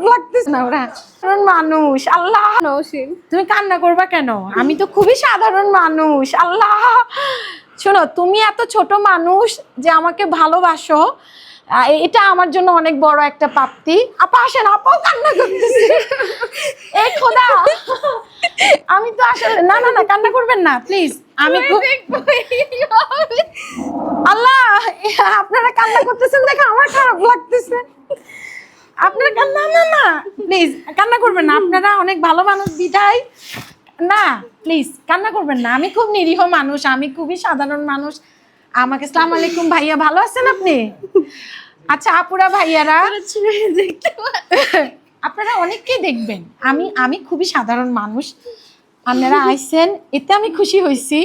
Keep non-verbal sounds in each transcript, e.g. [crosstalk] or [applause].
খারাপ লাগতেছে না ওরা? মানুষ আল্লাহ। নৌসিন তুমি কান্না করবা কেন? আমি তো খুবই সাধারণ মানুষ আল্লাহ। শোনো তুমি এত ছোট মানুষ যে আমাকে ভালোবাসো এটা আমার জন্য অনেক বড় একটা প্রাপ্তি। আপা আসেন আপাও কান্না করতেছে। এই খোদা। আমি তো আসলে না না না কান্না করবেন না প্লিজ আমি আল্লাহ আপনারা কান্না করতেছেন দেখে আমার খারাপ লাগতেছে। আপনারা কান্না না না। প্লিজ কান্না করবেন না। আপনারা অনেক ভালো মানুষ, বিদায়। না প্লিজ কান্না করবেন না। আমি খুব নিরীহ মানুষ, আমি খুবই সাধারণ মানুষ। আমাকে সালাম আলাইকুম ভাইয়া, ভালো আছেন আপনি? আচ্ছা আপুরা, ভাইয়ারা। আপনারা অনেককেই দেখবেন। আমি আমি খুবই সাধারণ মানুষ। আপনারা আইছেন, এতে আমি খুশি হয়েছি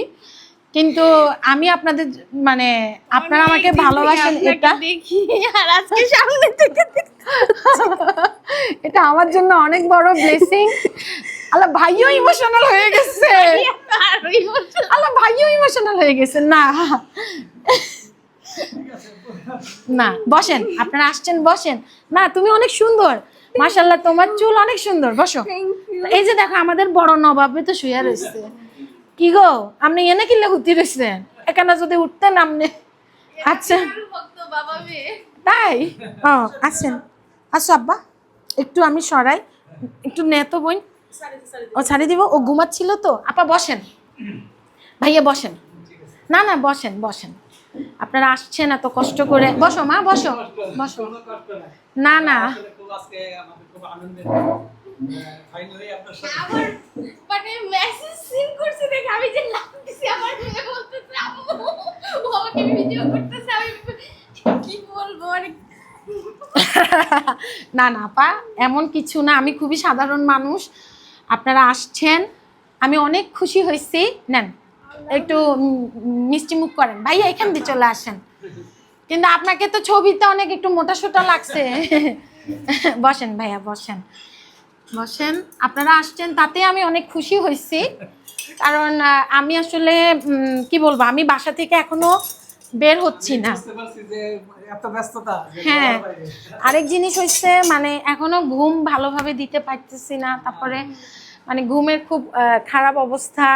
কিন্তু আমি আপনাদের মানে আপনারা আমাকে ভালোবাসেন এটা। দেখি আর আজকে সামনে থেকে এটা আমার জন্য অনেক বড় ব্লেসিং আল্লাহ ভাইও ইমোশনাল হয়ে গেছে। আল্লাহ ভাইও ইমোশনাল হয়ে গেছে। না। না বসেন আপনারা আসছেন বসেন। না তুমি অনেক সুন্দর। মাশাল্লাহ তোমার চুল অনেক সুন্দর। বসো। এই যে দেখো আমাদের বড় নবাবে তো শুয়ে রয়েছে। কি গো? আপনি এনে কিনলে হুতি রয়েছেন এখানে যদি উঠতেন আপনি আচ্ছা। তাই? ও আছেন আসো আব্বা। একটু আমি সরাই। একটু নেতো বই ও ছাড়ি দিব। ও ঘুমাচ্ছিল তো। আপা, বসেন। ভাইয়া, বসেন। না না, বসেন বসেন। আপনারা আসছেন এত কষ্ট করে। বসো, মা, বসো। বসো। না না। ফাইনালি আপনার সাথে আমার মানে মেসেজ সিন করছে দেখে আমি যে লাভ আমার মেয়ে বলতেছে আম্মু ও আমাকে ভিডিও করতেছে। আমি কি বলব মানে [laughs] না না আপা এমন কিছু না। আমি খুবই সাধারণ মানুষ। আপনারা আসছেন। আমি অনেক খুশি হয়েছি। নেন একটু মিষ্টি মুখ করেন। ভাইয়া এখান দিয়ে চলে আসেন। কিন্তু আপনাকে তো ছবিতে অনেক একটু মোটা সোটা লাগছে। [laughs] বসেন ভাইয়া বসেন। বসেন আপনারা আসছেন তাতে আমি অনেক খুশি হয়েছি। কারণ আমি আসলে কি বলব আমি বাসা থেকে এখনও বের হচ্ছি না। হ্যাঁ। আরেক জিনিস হচ্ছে মানে এখনও ঘুম ভালোভাবে দিতে পারতেছি না তারপরে মানে ঘুমের খুব খারাপ অবস্থা।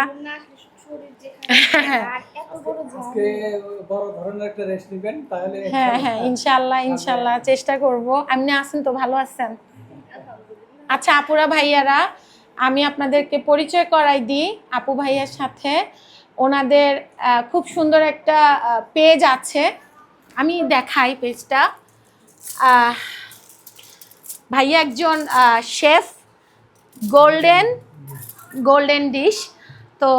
তাহলে হ্যাঁ হ্যাঁ ইনশাল্লাহ ইনশাল্লাহ চেষ্টা করব। আপনি আছেন তো ভালো আছেন? আচ্ছা আপুরা, ভাইয়ারা, আমি আপনাদেরকে পরিচয় করাই দিই। আপু ভাইয়ার সাথে ওনাদের খুব সুন্দর একটা পেজ আছে। আমি দেখাই পেজটা ভাইয়া একজন শেফ গোল্ডেন গোল্ডেন ডিশ তো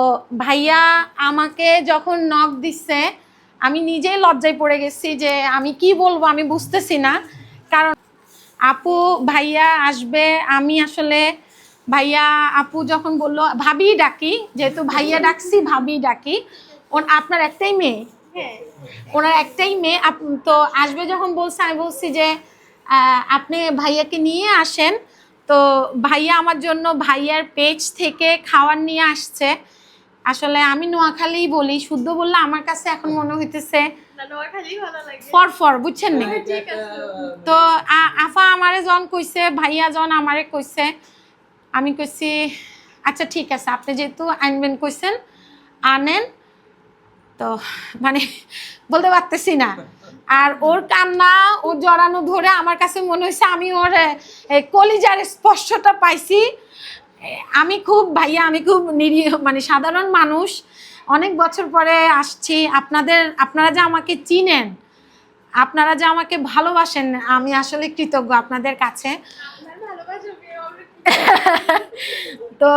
ভাইয়া আমাকে যখন নখ দিচ্ছে আমি নিজেই লজ্জায় পড়ে গেছি যে আমি কি বলব আমি বুঝতেছি না। কারণ আপু ভাইয়া আসবে। আমি আসলে ভাইয়া আপু যখন বলল ভাবি ডাকি যেহেতু ভাইয়া ডাকছি ভাবি ডাকি। ওর আপনার একটাই মেয়ে? হ্যাঁ। ওনার একটাই মেয়ে। আপ- তো আসবে যখন বলছে আমি বলছি যে আপনি ভাইয়াকে নিয়ে আসেন। তো ভাইয়া আমার জন্য ভাইয়ার পেজ থেকে খাবার নিয়ে আসছে। আসলে আমি নোয়াখালীই বলি শুদ্ধ বললে আমার কাছে এখন মনে হইতেছে ফর ফর বুঝছেন নি? তো আফা আমারে জন কইছে ভাইয়া জন আমারে কইছে। আমি কইছি আচ্ছা ঠিক আছে আপনি যেহেতু আনবেন কইছেন আনেন। তো মানে বলতে পারতেছি না। আর ওর কান্না ওর জড়ানো ধরে আমার কাছে মনে হয়েছে আমি ওর কলিজার স্পর্শটা পাইছি। আমি খুব ভাইয়া আমি খুব নিরীহ মানে সাধারণ মানুষ। অনেক বছর পরে আসছি। আপনাদের আপনারা যে আমাকে চিনেন আপনারা যে আমাকে ভালোবাসেন আমি আসলে কৃতজ্ঞ আপনাদের কাছে। তো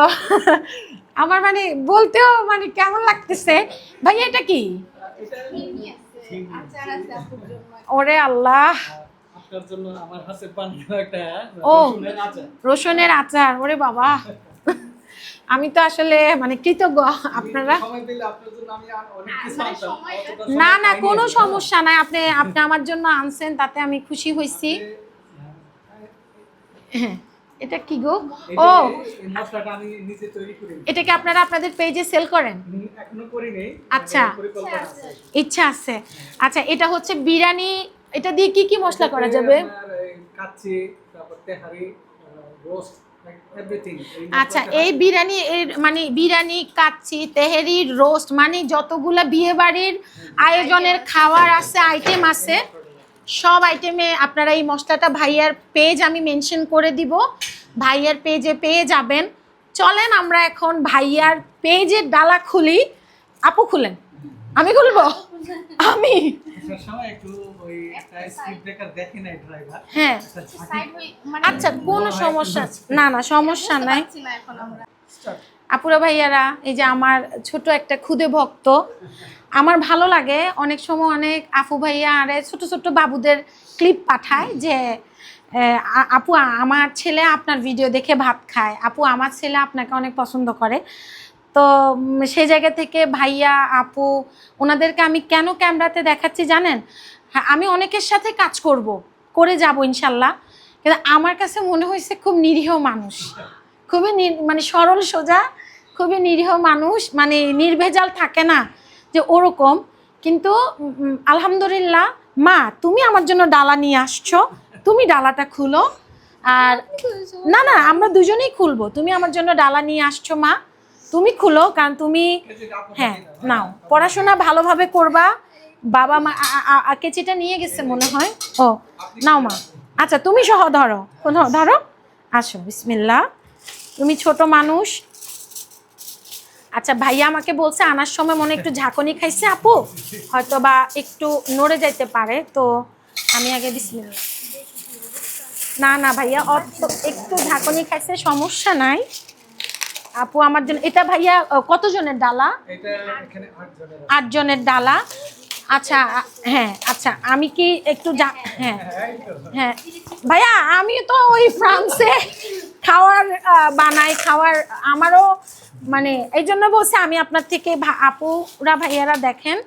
আমার মানে বলতেও মানে কেমন লাগতেছে? ভাই এটা কি? ওরে আল্লাহ। ও। রসুনের আচার ওরে বাবা। আমি তো আসলে মানে কৃতজ্ঞ আপনারা। সময় পেলে আপনার জন্য আমি আর অনেক কিছু মানে না না কোনো সমস্যা নাই। আপনি আপনি আমার জন্য আনছেন তাতে আমি খুশি হয়েছি হ্যাঁ এটা কি গো? ও এই মশলাটা আমি নিজে তৈরি করি এটা কি আপনারা আপনাদের পেজে সেল করেন? আচ্ছা। ইচ্ছা আছে। আচ্ছা এটা হচ্ছে বিরিয়ানি এটা দিয়ে কি কি মশলা করা যাবে? কাচ্চি তারপর তেহারি রোস্ট আচ্ছা এই বিরিয়ানি এর মানে বিরিয়ানি কাচ্চি তেহেরি রোস্ট মানে যতগুলা বিয়ে বাড়ির আয়োজনের খাওয়ার আছে আইটেম আছে সব আইটেমে আপনারা এই মশলাটা ভাইয়ার পেজ আমি মেনশন করে দিব। ভাইয়ার পেজে পেয়ে যাবেন। চলেন আমরা এখন ভাইয়ার পেজের ডালা খুলি। আপু খুলেন। আমি খুলবো? আমি? হ্যাঁ। মানে আচ্ছা কোনো সমস্যা না না সমস্যা নাই. আপুরা ভাইয়ারা এই যে আমার ছোট একটা খুদে ভক্ত আমার ভালো লাগে অনেক সময় অনেক আফু ভাইয়া আরে ছোট ছোট বাবুদের ক্লিপ পাঠায় যে আপু আমার ছেলে আপনার ভিডিও দেখে ভাত খায়। আপু আমার ছেলে আপনাকে অনেক পছন্দ করে। তো সেই জায়গা থেকে ভাইয়া আপু ওনাদেরকে আমি কেন ক্যামেরাতে দেখাচ্ছি জানেন? হ্যাঁ আমি অনেকের সাথে কাজ করব, করে যাব ইনশাল্লাহ। কিন্তু আমার কাছে মনে হয়েছে খুব নিরীহ মানুষ। খুবই মানে সরল সোজা, খুবই নিরীহ মানুষ মানে নির্ভেজাল থাকে না যে ওরকম। কিন্তু আলহামদুলিল্লাহ, মা, তুমি আমার জন্য ডালা নিয়ে আসছো, তুমি ডালাটা খুলো। আর না না, আমরা দুজনেই খুলবো। তুমি আমার জন্য ডালা নিয়ে আসছো, মা, তুমি খুলো, কারণ তুমি হ্যাঁ নাও, পড়াশোনা ভালোভাবে করবা। বাবা মা আ- আ- আ- কেচিটা নিয়ে গেছে মনে হয়। ও। নাও মা। আচ্ছা তুমি সহ ধরো। ধরো ধরো। আসো বিসমিল্লা তুমি ছোট মানুষ। আচ্ছা ভাইয়া আমাকে বলছে আনার সময় মনে হয় একটু ঝাঁকুনি খাইছে আপু। হয়তো বা একটু নড়ে যাইতে পারে তো আমি আগে বিসমিল্লা না না ভাইয়া অত একটু ঝাঁকুনি খাইছে সমস্যা নাই। আপু আমার জন্য এটা ভাইয়া কতজনের ডালা? এটা এখানে আট জনের আছে। আট জনের ডালা। আচ্ছা হ্যাঁ আচ্ছা আমি কি একটু হ্যাঁ হ্যাঁ। ভাইয়া আমি তো ওই ফ্রান্সে খাওয়ার বানাই খাওয়ার আমারও মানে এই জন্য বলছি আমি আপনার থেকে আপুরা ভাইয়ারা দেখেন।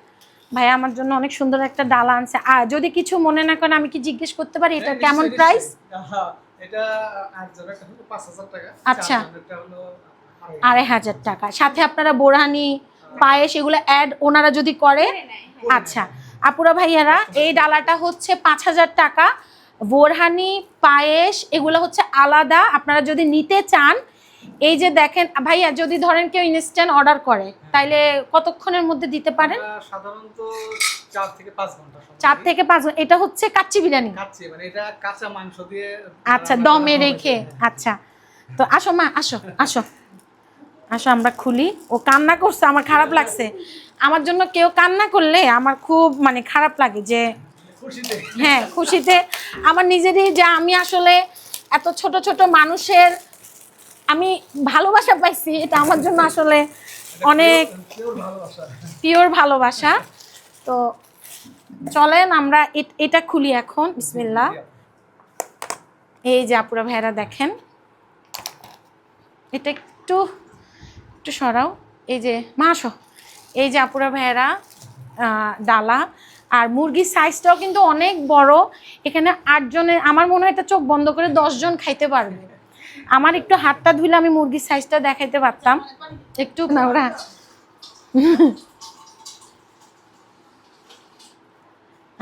ভাইয়া আমার জন্য অনেক সুন্দর একটা ডালা আনছে। আর যদি কিছু মনে না করেন আমি কি জিজ্ঞেস করতে পারি? এটা কেমন প্রাইস আচ্ছা। আড়াই হাজার টাকা। সাথে আপনারা বোরহানি পায়েস এগুলো অ্যাড ওনারা যদি করে। আচ্ছা। আপুরা ভাইয়ারা এই ডালাটা হচ্ছে পাঁচ হাজার টাকা। বোরহানি পায়েস এগুলো হচ্ছে আলাদা। আপনারা যদি নিতে চান এই যে দেখেন ভাইয়া যদি ধরেন কেউ ইনস্ট্যান্ট অর্ডার করে তাইলে কতক্ষণের মধ্যে দিতে পারেন? সাধারণত চার থেকে পাঁচ ঘণ্টা থেকে। এটা হচ্ছে কাচ্চি বিরিয়ানি। কাচ্চি মানে এটা কাঁচা মাংস দিয়ে আচ্ছা দমে রেখে আচ্ছা। তো আসো মা আসো আসো। আসো, আমরা খুলি। ও কান্না করছে, আমার খারাপ লাগছে। আমার জন্য কেউ কান্না করলে আমার খুব মানে খারাপ লাগে যে হ্যাঁ খুশিতে। আমার নিজেরই যে আমি আসলে এত ছোট ছোট মানুষের আমি ভালোবাসা পাইছি, এটা আমার জন্য আসলে অনেক পিওর ভালোবাসা। তো চলেন, আমরা এটা খুলি এখন বিসমিল্লা এই যে আপুরা ভাইরা দেখেন, এটা একটু একটু সরাও। এই যে মা আসো। এই যে আপুরা ভাইয়েরা ডালা। আর মুরগির সাইজটাও কিন্তু অনেক বড়। এখানে আটজনের আমার মনে হয় এটা চোখ বন্ধ করে দশজন খাইতে পারবে। আমার একটু হাতটা ধুলে আমি মুরগির সাইজটা দেখাইতে পারতাম। একটু না ওরা [laughs]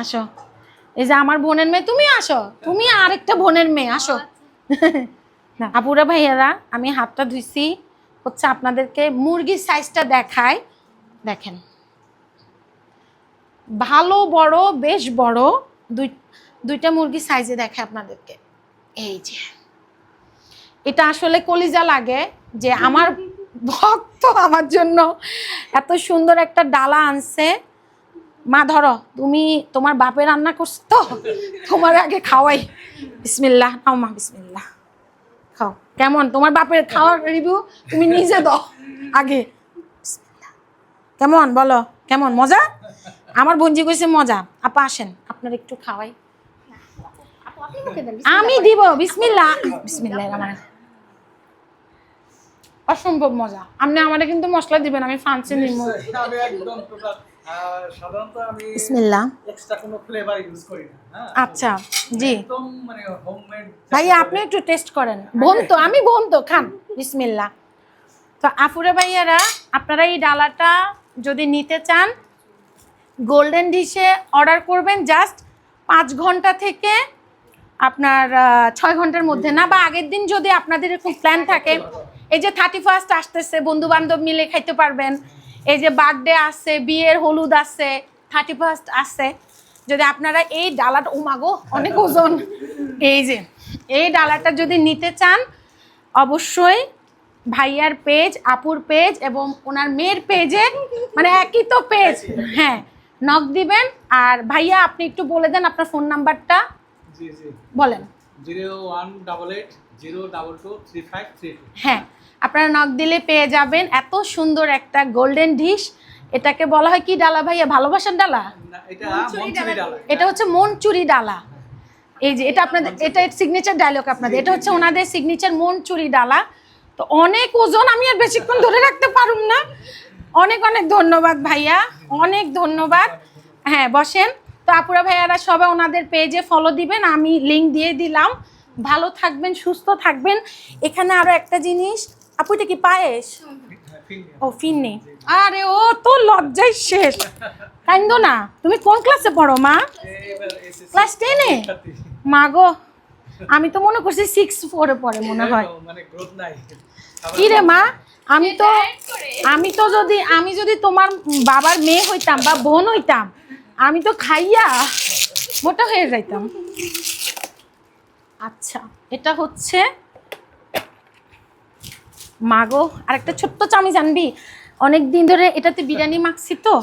আসো। এই যে আমার বোনের মেয়ে তুমি আসো। তুমি আরেকটা বোনের মেয়ে আসো। [laughs] না আপুরা ভাইয়ারা আমি হাতটা ধুইছি। হচ্ছে আপনাদেরকে মুরগির সাইজটা দেখায়। দেখেন। ভালো, বড়, বেশ বড় দুই, দুইটা মুরগির সাইজে দেখে আপনাদেরকে। এই যে। এটা আসলে কলিজা লাগে যে আমার ভক্ত আমার জন্য এত সুন্দর একটা ডালা আনছে। মা, ধরো, তুমি তোমার বাপে রান্না করছ তো? তোমার আগে খাওয়াই। বিসমিল্লাহ, নাও মা, বিসমিল্লাহ। খাও। কেমন? তোমার বাপের খাওয়ার রিভিউ তুমি নিজে দাও। আগে। কেমন? বলো। কেমন? মজা? আমার বোনজি কইছে মজা। আপা আসেন। আপনার একটু খাওয়াই। আমি দিব। বিসমিল্লাহ। বিসমিল্লাহ, আমার। অসম্ভব মজা। আপনি আমারে কিন্তু মশলা দিবেন, আমি ফ্রান্সে নিব সাধারণত আমি বিসমিল্লাহ। এক্সট্রা কোনো ফ্লেভার ইউজ করি না হ্যাঁ? আচ্ছা জি। একদম মানে হোমমেড ভাইয়া আপনি একটু টেস্ট করেন। বোন তো আমি বোন তো খান। বিসমিল্লা তো আফুরে ভাইয়ারা আপনারা এই ডালাটা যদি নিতে চান গোল্ডেন ডিশে অর্ডার করবেন জাস্ট পাঁচ ঘণ্টা থেকে আপনার ছয় ঘণ্টার মধ্যে না বা আগের দিন যদি আপনাদের এরকম প্ল্যান থাকে এই যে থার্টি ফার্স্ট আসতেছে বন্ধু বান্ধব মিলে খাইতে পারবেন। এই যে বার্থডে আছে বিয়ের হলুদ আছে থার্টি ফার্স্ট আছে যদি আপনারা এই ডালাটা উমাগো অনেক ওজন। এই যে এই ডালাটা যদি নিতে চান অবশ্যই ভাইয়ার পেজ আপুর পেজ এবং ওনার মেয়ের পেজে মানে একই তো পেজ হ্যাঁ নক দিবেন। আর ভাইয়া আপনি একটু বলে দেন আপনার ফোন নাম্বারটা জি জি। বলেন। জিরো ওয়ান ডাবল এইট হ্যাঁ আপনারা নখ দিলে পেয়ে যাবেন এত সুন্দর একটা গোল্ডেন ডিশ এটাকে বলা হয় কি ডালা ভাইয়া? ভালোবাসার ডালা? এটা মনচুরি মনচুরি ডালা। হচ্ছে এই যে এটা আপনাদের এটা সিগনেচার ডায়লগ আপনাদের। এটা হচ্ছে ওনাদের সিগনেচার মন চুরি ডালা। তো অনেক ওজন আমি আর বেশিক্ষণ ধরে রাখতে পারুম না। অনেক অনেক ধন্যবাদ ভাইয়া। অনেক ধন্যবাদ। হ্যাঁ বসেন। তো আপুরা ভাইয়ারা সবাই ওনাদের পেজে ফলো দিবেন। আমি লিঙ্ক দিয়ে দিলাম। ভালো থাকবেন, সুস্থ থাকবেন। এখানে আরও একটা জিনিস, আপু, এটা কি পায়েস? ও ফিন্নি আরে, ও, তো লজ্জাই শেষ। কাইন্দ না, তুমি কোন ক্লাসে পড়ো, মা? ক্লাস টেনে? মা গো, আমি তো মনে করছি সিক্স ফোরে পড়ে, মনে হয়। কি রে, মা? আমি তো আমি তো যদি, আমি যদি তোমার বাবার মেয়ে হইতাম বা বোন হইতাম, আমি তো খাইয়া মোটা হয়ে যাইতাম। আচ্ছা এটা হচ্ছে মাগো। আর একটা ছোট্ট চামি জানবি অনেক দিন ধরে এটাতে বিরিয়ানি মাখছি তো।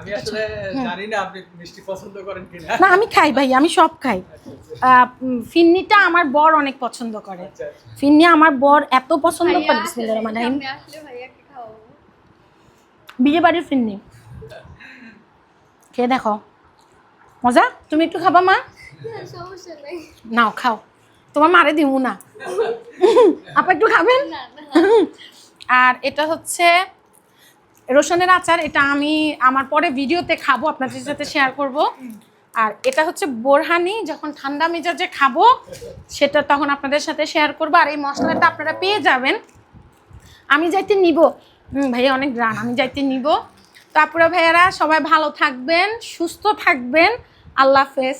আমি আসলে জানি না আপনি মিষ্টি পছন্দ করেন কিনা। না আমি খাই ভাই আমি সব খাই। ফিন্নিটা আমার বর অনেক পছন্দ করে। আচ্ছা আচ্ছা। ফিন্নি আমার বর এত পছন্দ করে আসলে বিসমিল্লাহির রহমানির রহিম। বিয়ে বাড়ির ফিন্নি। খেয়ে দেখো। মজা? তুমি একটু খাবা মা। নাও খাও। তোমার মারে দিব না। আপা একটু খাবেন? আর এটা হচ্ছে রসুনের আচার। এটা আমি আমার পরে ভিডিওতে খাব আপনাদের সাথে শেয়ার করব। আর এটা হচ্ছে বোরহানি যখন ঠান্ডা মেজাজে খাব সেটা তখন আপনাদের সাথে শেয়ার করব। আর এই মশলাটা আপনারা পেয়ে যাবেন। আমি যাইতে নিব। হুম, ভাইয়া অনেক গ্রান আমি যাইতে নিব। তারপরে ভাইয়ারা সবাই ভালো থাকবেন সুস্থ থাকবেন। আল্লাহ হাফেজ।